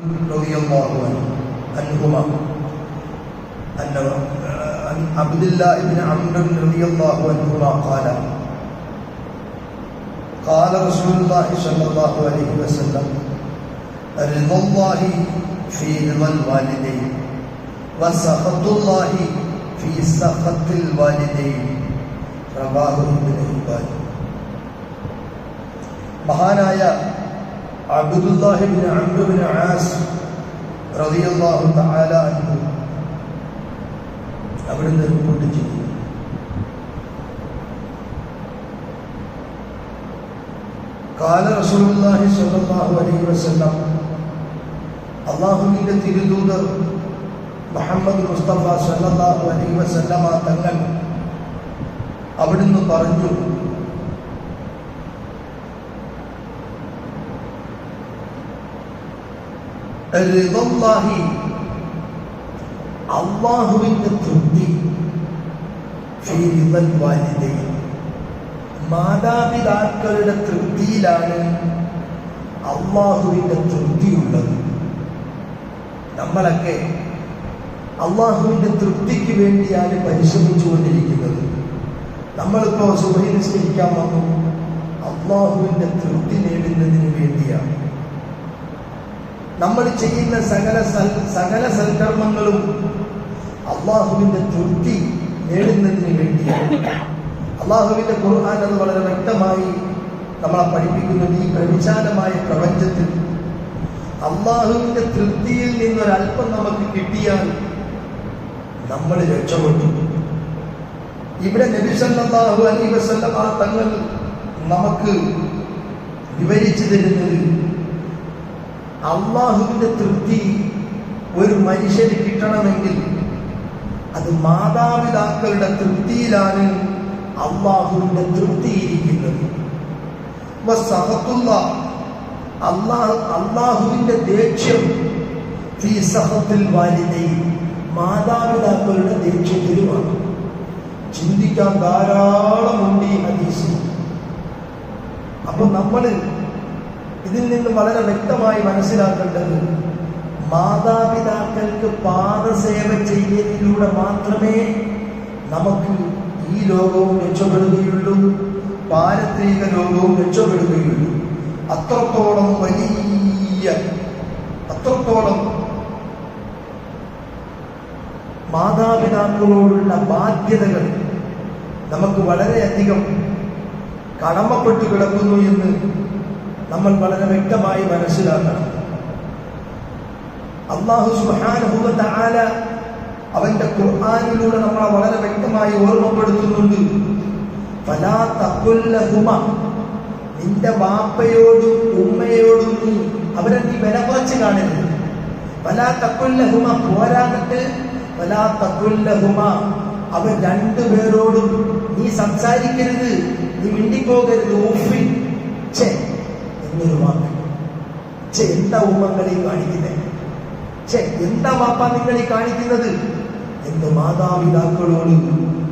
رضي الله عنه عنهما أن عن عبد الله بن عمرو رضي الله عنهما قال قال رسول الله صلى الله عليه وسلم رضا الله في رضا الوالدين وسخط الله في سخط الوالدين رواه ابن حبان മഹാനായ അബ്ദുല്ലാഹിബിൻ അംറുബിൻ ആസ് റളിയല്ലാഹു തആല അൻഹു അവിടുന്ന് റിപ്പോർട്ട് ചെയ്തു. കാല റസൂലുള്ളാഹി സ്വല്ലല്ലാഹു അലൈഹി വസല്ലം അള്ളാഹുവിന്റെ തിരുദൂത് മുഹമ്മദ് മുസ്തഫ സല്ലല്ലാഹു അലൈഹി വസല്ലമ തങ്ങൾ അവിടുന്ന് പറഞ്ഞു റിദല്ലാഹി അള്ളാഹുവിന്റെ തൃപ്തി മാതാപിതാക്കളുടെ തൃപ്തിയിലാണ് അള്ളാഹുവിന്റെ തൃപ്തിയുള്ളത്. നമ്മളൊക്കെ അള്ളാഹുവിന്റെ തൃപ്തിക്ക് വേണ്ടിയാണ് പരിശ്രമിച്ചുകൊണ്ടിരിക്കുന്നത്. നമ്മളിപ്പോൾ സുബഹി നിസ്കരിക്കാൻ വന്നു. അള്ളാഹുവിന്റെ തൃപ്തി നേടുന്നതിന് വേണ്ടിയാണ്. നമ്മൾ ചെയ്യുന്ന സകല സകല സൽക്കർമ്മങ്ങളും അള്ളാഹുവിന്റെ തൃപ്തി നേടുന്നതിന് വേണ്ടിയാണ്. അള്ളാഹുവിന്റെ ഖുർആൻ അത് വളരെ വ്യക്തമായി നമ്മളെ പഠിപ്പിക്കുന്നത് ഈ പ്രവിശാലമായ പ്രപഞ്ചത്തിൽ. അള്ളാഹുവിന്റെ തൃപ്തിയിൽ നിന്നൊരല്പം നമുക്ക് കിട്ടിയാൽ നമ്മൾ രക്ഷപ്പെട്ടു. ഇവിടെ നബിസല്ലാഹു അലൈ വസല്ലം തങ്ങൾ നമുക്ക് വിവരിച്ചു തരുന്നത് അള്ളാഹുവിന്റെ തൃപ്തി ഒരു മനുഷ്യന് കിട്ടണമെങ്കിൽ അത് മാതാപിതാക്കളുടെ തൃപ്തിയിലാണ് അള്ളാഹുവിന്റെ തൃപ്തി ഇരിക്കുന്നത്. വസഹത്തുള്ള അള്ളാഹു അള്ളാഹുവിന്റെ ദേഷ്യം ഈ സഹത്തിൽ വാലിതയിൽ മാതാപിതാക്കളുടെ ദേഷ്യത്തിലുമാണ് ചിന്തിക്കാൻ ധാരാളമുണ്ട് ഈ ഹദീസിൽ. അപ്പൊ നമ്മൾ ഇതിൽ നിന്ന് വളരെ വ്യക്തമായി മനസ്സിലാക്കേണ്ടത് മാതാപിതാക്കൾക്ക് പാദസേവ ചെയ്യുന്നതിലൂടെ മാത്രമേ നമുക്ക് ഈ ലോകവും രക്ഷപ്പെടുകയുള്ളൂ പാരത്രിക ലോകവും രക്ഷപ്പെടുകയുള്ളൂ. അത്രത്തോളം വലിയ അത്രത്തോളം മാതാപിതാക്കളോടുള്ള ബാധ്യതകൾ നമുക്ക് വളരെയധികം കടമപ്പെട്ടു കിടക്കുന്നു എന്ന് നമ്മൾ വളരെ വ്യക്തമായി മനസ്സിലാക്കണം. അള്ളാഹു സുഹാനുഭവത്തെ ആല അവന്റെ ഖുർആാനിലൂടെ നമ്മളെ വളരെ വ്യക്തമായി ഓർമ്മപ്പെടുത്തുന്നുണ്ട്. ഫലാ തഖുല്ലഹുമ നിന്റെ വാപ്പയോടും ഉമ്മയോടും നീ അവരെ നീ വില കുറച്ച് കാണരുത്. ഫലാ തഖുല്ലഹുമ പോരാകട്ട് ഫലാ തഖുല്ലഹുമ അവർ രണ്ടുപേരോടും നീ സംസാരിക്കരുത് നീ മിണ്ടിപ്പോകരുത്. ഊഫിൻ ചെ എന്നൊരു എന്താ ഉമ്മങ്ങളെ കാണിക്കുന്നത് ചെ എന്താ വാപ്പ നിങ്ങളെ കാണിക്കുന്നത്? എന്ന് മാതാപിതാക്കളോട്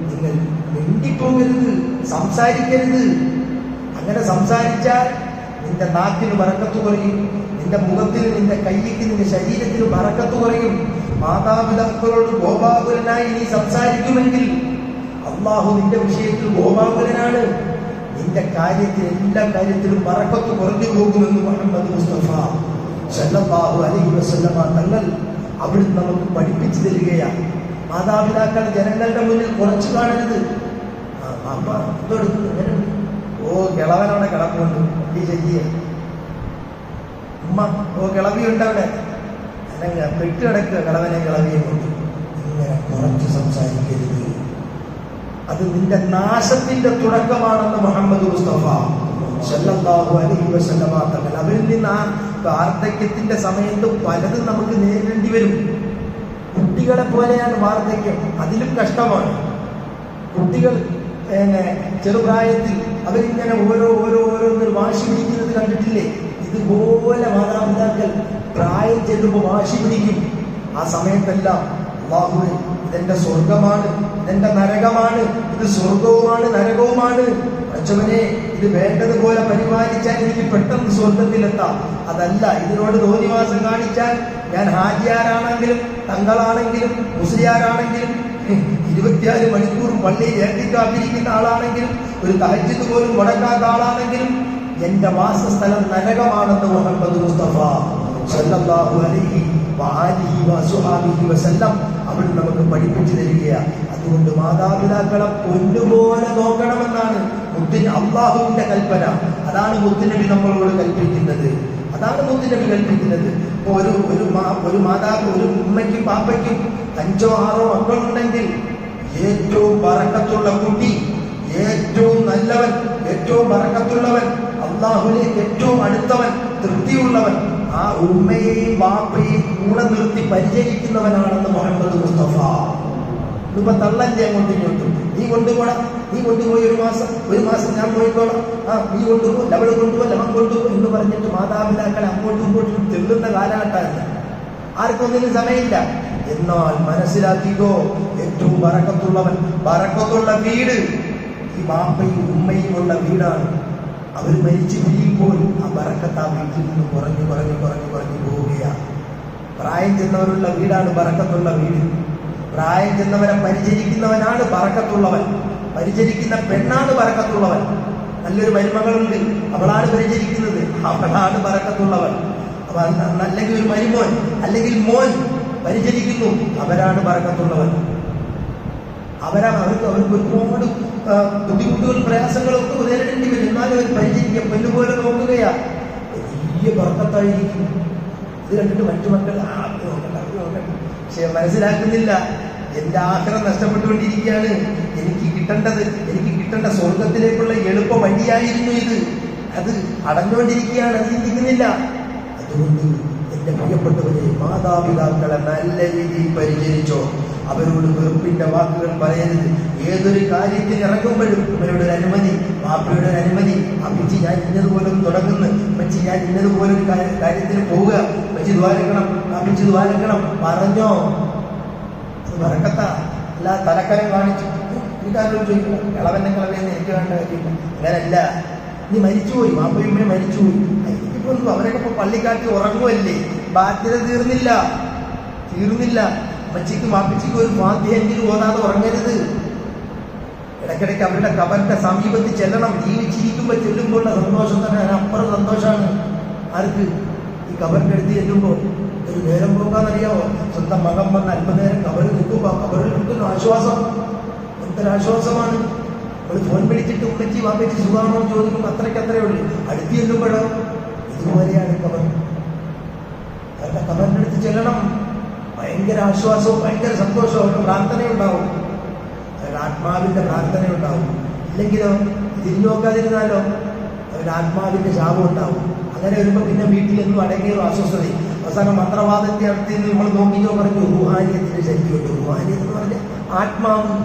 നിങ്ങൾ മിണ്ടിപ്പോകരുത് സംസാരിക്കരുത്. അങ്ങനെ സംസാരിച്ചാൽ നിന്റെ നാക്കിന് വറക്കത്ത് കുറയും നിന്റെ മുഖത്തിന് നിന്റെ കൈയ്ക്ക് നിന്റെ ശരീരത്തിന് വറക്കത്ത് കുറയും. മാതാപിതാക്കളോട് ഗോപാകുലനായി നീ സംസാരിക്കുമെങ്കിൽ അള്ളാഹു നിന്റെ വിഷയത്തിൽ ഗോപാകുലനാണ്. നിന്റെ കാര്യത്തിൽ എല്ലാ കാര്യത്തിലും മറക്കത്ത് കുറഞ്ഞു പോകുമെന്ന് മുഹമ്മദ് മുസ്തഫ. സല്ലല്ലാഹു അലൈഹി വസല്ലമ തങ്ങൾ അവിടുന്ന് നമുക്ക് പഠിപ്പിച്ചു തരികയാണ്. മാതാപിതാക്കൾ ജനങ്ങളുടെ മുന്നിൽ കുറച്ചു കാണരുത്. അമ്മ എന്തെടുത്തു. ഓ കിളവനവിടെ കിളപ്പുണ്ട് ഈ ചെയ്യ ഉമ്മ ഓ കിളവിയുണ്ട് അവിടെ. അല്ലെങ്കിൽ പെട്ട് കിളവനെ കിളവിയെ കൊണ്ട് ഇങ്ങനെ കുറച്ച് സംസാരിക്കരുത്. അത് നിന്റെ നാശത്തിന്റെ തുടക്കമാണെന്ന് മുഹമ്മദ് മുസ്തഫ സല്ലല്ലാഹു അലൈഹി വസല്ലമ തങ്ങൾ. അവരിൽ നിന്ന് ആ വാർദ്ധക്യത്തിന്റെ സമയത്ത് പലതും നമുക്ക് നേരിടേണ്ടി വരും. കുട്ടികളെ പോലെയാണ് വാർദ്ധക്യം. അതിലും കഷ്ടമാണ്. കുട്ടികൾ ചെറുപ്രായത്തിൽ അവരിങ്ങനെ ഓരോ ഓരോ ഓരോന്നിൽ വാശി പിടിക്കുന്നത് കണ്ടിട്ടില്ലേ? ഇതുപോലെ മാതാപിതാക്കൾ പ്രായം ചെല്ലുമ്പോൾ വാശി പിടിക്കും. ആ സമയത്തെല്ലാം അള്ളാഹുവെ ഇതെന്റെ സ്വർഗമാണ് ഇതെന്റെ നരകമാണ് ഇത് സ്വർഗവുമാണ് നരകവുമാണ്. അച്ഛവനെ ഇത് വേണ്ടതുപോലെ പരിപാലിച്ചാൽ എനിക്ക് പെട്ടെന്ന് സ്വർഗത്തിലെത്താം അതല്ല ഇതിനോട് തോന്നിവാസം കാണിച്ചാൽ ഞാൻ ഹാജിയാരാണെങ്കിലും തങ്ങളാണെങ്കിലും മുസ്ലിയാരാണെങ്കിലും ഇരുപത്തിയാൽ മണിക്കൂർ പള്ളിയിൽ ഏറ്റിക്കാത്തിരിക്കുന്ന ആളാണെങ്കിലും ഒരു തഹജിത്ത് പോലും മുടക്കാത്ത ആളാണെങ്കിലും എന്റെ വാസസ്ഥലം നരകമാണെന്ന് മുഹമ്മദ് മുസ്തഫ സല്ലല്ലാഹു അലൈഹി വആലിഹി വസുഹാബിഹി വസല്ലം അവൾ നമുക്ക് പഠിപ്പിച്ചു തരികയാണ്. അതുകൊണ്ട് മാതാപിതാക്കളെ പൊന്നുപോലെ നോക്കണമെന്നാണ് മുത്തിന് അള്ളാഹുവിന്റെ കൽപ്പന. അതാണ് മുത്തുനബി നമ്മളോട് കൽപ്പിക്കുന്നത്. അതാണ് മുത്തുനബി കൽപ്പിക്കുന്നത്. ഇപ്പൊ ഒരു ഒരു മാ- ഒരു മാതാവ് ഒരു ഉമ്മയ്ക്കും പാപ്പയ്ക്കും അഞ്ചോ ആറോ മക്കളുണ്ടെങ്കിൽ ഏറ്റവും പറക്കത്തുള്ള കുട്ടി ഏറ്റവും നല്ലവൻ ഏറ്റവും പറക്കത്തുള്ളവൻ അള്ളാഹുലേക്ക് ഏറ്റവും അടുത്തവൻ തൃപ്തിയുള്ളവൻ ആ ഉമ്മയെയും ബാപ്പയെയും കൂടെ നിർത്തി പരിചരിക്കുന്നവനാണെന്ന് മുഹമ്മദ് മുസ്തഫ. ഇപ്പൊ തള്ളല്ലേ അങ്ങോട്ട് ഇങ്ങോട്ടും. നീ കൊണ്ടുപോടാ നീ കൊണ്ടുപോയി ഒരു മാസം ഒരു മാസം ഞാൻ പോയിക്കോളാം. ആ നീ കൊണ്ടുപോ ലവൾ കൊണ്ടുപോ ലവൻ കൊണ്ടുപോ എന്ന് പറഞ്ഞിട്ട് മാതാപിതാക്കളെ അങ്ങോട്ടും ഇങ്ങോട്ടും തെള്ളുന്ന കാലഘട്ടമല്ല. ആർക്കൊന്നിനും സമയമില്ല. എന്നാൽ മനസ്സിലാക്കിക്കോ ഏറ്റവും ബറക്കത്തുള്ളവൻ ബറക്കത്തുള്ള വീട്. ഈ ബാപ്പയും ഉമ്മയും ഉള്ള വീടാണ്. അവർ മരിച്ചു പിരിയുമ്പോൾ ആ വറക്കത്ത് ആ വീട്ടിൽ നിന്ന് കുറഞ്ഞു കുറഞ്ഞു കുറഞ്ഞു കുറഞ്ഞു പോവുകയാണ്. പ്രായം ചെന്നവരുള്ള വീടാണ് പറക്കത്തുള്ള വീട്. പ്രായം ചെന്നവരെ പരിചരിക്കുന്നവനാണ് പറക്കത്തുള്ളവൻ. പരിചരിക്കുന്ന പെണ്ണാണ് പറക്കത്തുള്ളവൻ. നല്ലൊരു മരുമകളുണ്ട്. അവളാണ് പരിചരിക്കുന്നത്. അവളാണ് പറക്കത്തുള്ളവൻ. അല്ലെങ്കിൽ ഒരു മരുമോൻ അല്ലെങ്കിൽ മോൻ പരിചരിക്കുന്നു. അവരാണ് പറക്കത്തുള്ളവൻ. അവരാ അവർക്ക് അവർക്ക് ഒരുപാട് ബുദ്ധിമുട്ടുകൾ പ്രയാസങ്ങളൊക്കെ നേരിടേണ്ടി വരും. എന്നാലും അവർ പരിചരിക്കുക. പെണ്ണുപോലെ നോക്കുകയാ. വലിയ ബർക്കത്തായിരിക്കും ഇത് കണ്ടിട്ട് മറ്റു മക്കൾ പക്ഷെ മനസ്സിലാക്കുന്നില്ല. എന്റെ ആഗ്രഹം നഷ്ടപ്പെട്ടുകൊണ്ടിരിക്കുകയാണ്. എനിക്ക് കിട്ടേണ്ടത് എനിക്ക് കിട്ടേണ്ട സ്വർഗത്തിലേക്കുള്ള എളുപ്പ വഴിയായിരുന്നു ഇത്. അത് അടഞ്ഞുകൊണ്ടിരിക്കുകയാണ് അത് ചിന്തിക്കുന്നില്ല. അതുകൊണ്ട് എന്റെ പ്രിയപ്പെട്ടവരെ മാതാപിതാക്കളെ നല്ല രീതിയിൽ പരിചരിച്ചോ. അവരോട് വെറുപ്പിന്റെ വാക്കുകൾ പറയരുത്. ഏതൊരു കാര്യത്തിന് ഇറങ്ങുമ്പോഴും അവരുടെ ഒരു അനുമതി പാപ്പയുടെ ഒരു അനുമതി. അമ്മച്ചി ഞാൻ ഇന്നതുപോലെ തുടങ്ങുന്നു. അമ്മച്ചി ഞാൻ ഇന്നതുപോലെ ഒരു കാര്യ- കാര്യത്തിന് പോവുക. അമ്മച്ചി ദ്വാരക്കണം അമ്മച്ചി ദ്വാരക്കണം പറഞ്ഞോ. അത് മറക്കത്ത. അല്ല തലക്കരം കാണിച്ചു വീട്ടുകാരോട് ചോദിക്കണം ഇളവന്നെ കളവെന്ന് എനിക്ക് വേണ്ട കാര്യമില്ല അങ്ങനല്ല നീ മരിച്ചുപോയി മാപ്പയുമ്മയെ മരിച്ചുപോയി. ഒന്നും അവരൊക്കെ ഇപ്പൊ പള്ളിക്കാട്ടി ഉറങ്ങുമല്ലേ ബാധ്യത തീർന്നില്ല. തീർന്നില്ല. അമ്മച്ചിക്ക് മാപ്പിച്ചിക്ക് ഒരു ബാധ്യമെങ്കിലും ഓതാതെ ഉറങ്ങരുത്. ഇടയ്ക്കിടയ്ക്ക് അവരുടെ കബറിന്റെ സമീപത്ത് ചെല്ലണം. ജീവിച്ചിരിക്കുമ്പോൾ ചെല്ലുമ്പോഴുള്ള സന്തോഷം തന്നെ അതിനപ്പുറം സന്തോഷമാണ്. ആർക്ക്? അടുത്ത് ചെല്ലുമ്പോൾ ഒരു നേരം പോകാന്നറിയാമോ സ്വന്തം മകൻ വന്ന അല്പനേരം കബറിൽ നിൽക്കുമ്പോൾ കബറിൽ നിൽക്കുന്ന ആശ്വാസം എന്തൊരാശ്വാസമാണ്? ഒരു ഫോൺ വിളിച്ചിട്ട് ഉമ്മച്ചി വാപ്പച്ചി സുഖമാണോ എന്ന് ചോദിക്കുമ്പോൾ അത്രയ്ക്ക് അത്രയേ ഉള്ളൂ. അടുത്ത് ചെല്ലുമ്പോഴോ? ഇതുപോലെയാണ് കബർ. അവരുടെ അടുത്ത് ചെല്ലണം. ഭയങ്കര ആശ്വാസവും ഭയങ്കര സന്തോഷവും അവരുടെ പ്രാർത്ഥനയുണ്ടാവും. അവരുടെ ആത്മാവിന്റെ പ്രാർത്ഥന ഉണ്ടാവും ഇല്ലെങ്കിലോ? തിരിഞ്ഞു നോക്കാതിരുന്നാലോ? അവരുടെ ആത്മാവിന്റെ ശാപം ഉണ്ടാവും. അങ്ങനെ വരുമ്പോൾ പിന്നെ വീട്ടിലെന്നും അടങ്ങിയൊരു അസ്വസ്ഥത അവസാനം മന്ത്രവാദത്തെ അടുത്ത് നമ്മൾ നോക്കിയോ പറഞ്ഞു റുഹാനിയത്തിന്റെ ശക്തിയുണ്ട് റുഹാനിയത് എന്ന് പറഞ്ഞ ആത്മാവ്.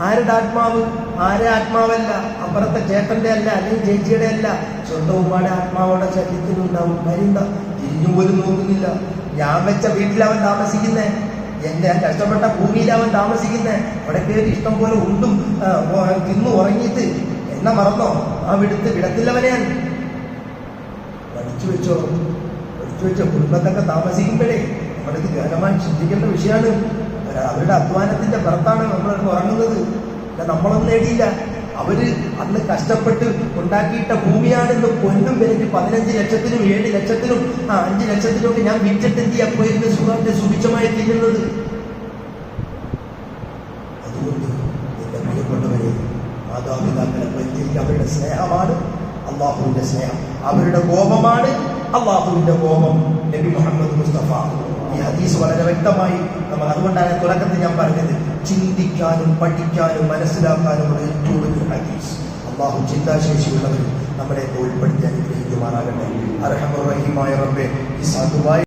ആരുടെ ആത്മാവ്? ആരെ ആത്മാവല്ല? അപ്പുറത്തെ ചേട്ടന്റെ അല്ല അല്ലെങ്കിൽ ചേച്ചിയുടെ അല്ല. സ്വന്തം ഉമ്മയുടെ ആത്മാവോടെ ശല്യത്തിനുണ്ടാവും മരുന്ന തിരിഞ്ഞു പോലും നോക്കുന്നില്ല. ഞാൻ വെച്ച വീട്ടിൽ അവൻ താമസിക്കുന്നേ. എന്റെ കഷ്ടപ്പെട്ട ഭൂമിയിൽ അവൻ താമസിക്കുന്നേ. അവിടെ കയറി ഇഷ്ടം പോലെ ഉണ്ടും തിന്നു ഉറങ്ങിയിട്ട് എന്നെ മറന്നോ? ആ വിടുത്ത് വിടത്തില്ലവനെ ഞാൻ. പഠിച്ചു വെച്ചോ പഠിച്ചു വെച്ചോ കുടുംബത്തൊക്കെ താമസിക്കുമ്പോഴേ നമ്മളിത് ഗഹനമായി ചിന്തിക്കേണ്ട വിഷയമാണ്. അവര- അവരുടെ അധ്വാനത്തിന്റെ പുറത്താണ് നമ്മൾ ഉറങ്ങുന്നത്. നമ്മളൊന്നും നേടിയില്ല. അവർ അന്ന് കഷ്ടപ്പെട്ട് ഉണ്ടാക്കിയിട്ട ഭൂമിയാണെന്ന് പൊന്നും വിലയ്ക്ക് പതിനഞ്ച് ലക്ഷത്തിനും ഏഴ് ലക്ഷത്തിനും ആ അഞ്ച് ലക്ഷത്തിനും ഒക്കെ ഞാൻ വിറ്റിട്ട് എന്ത് പോയിരുന്ന സുഖത്തെ സുഭിക്ഷമായി തിന്നുന്നത് അതുകൊണ്ട് എന്റെ പ്രിയപ്പെട്ടവരെ മാതാപിതാക്കളെ പരിചരിക്കുക അവരുടെ സ്നേഹമാണ് അള്ളാഹുവിന്റെ സ്നേഹം. അവരുടെ കോപമാണ് അള്ളാഹുവിന്റെ കോപം നബി മുഹമ്മദ് മുസ്തഫ. ഈ ഹദീസ് വളരെ വ്യക്തമായി നമ്മൾ അതുകൊണ്ടാണ് തുടക്കത്തിൽ ഞാൻ പറഞ്ഞത്. ചിന്തിക്കാനും പഠിക്കാനും മനസ്സിലാക്കാനുമുള്ള ഏറ്റവും വലിയ ഹദീസ്. അള്ളാഹു ചിന്താശേഷിയുള്ളവർ നമ്മളെ ഉൾപ്പെടുത്തി അനുഗ്രഹിക്കുമാറാകട്ടെ. അർഹമുറഹിമായ റബ്ബെ ഈ സാധുവായ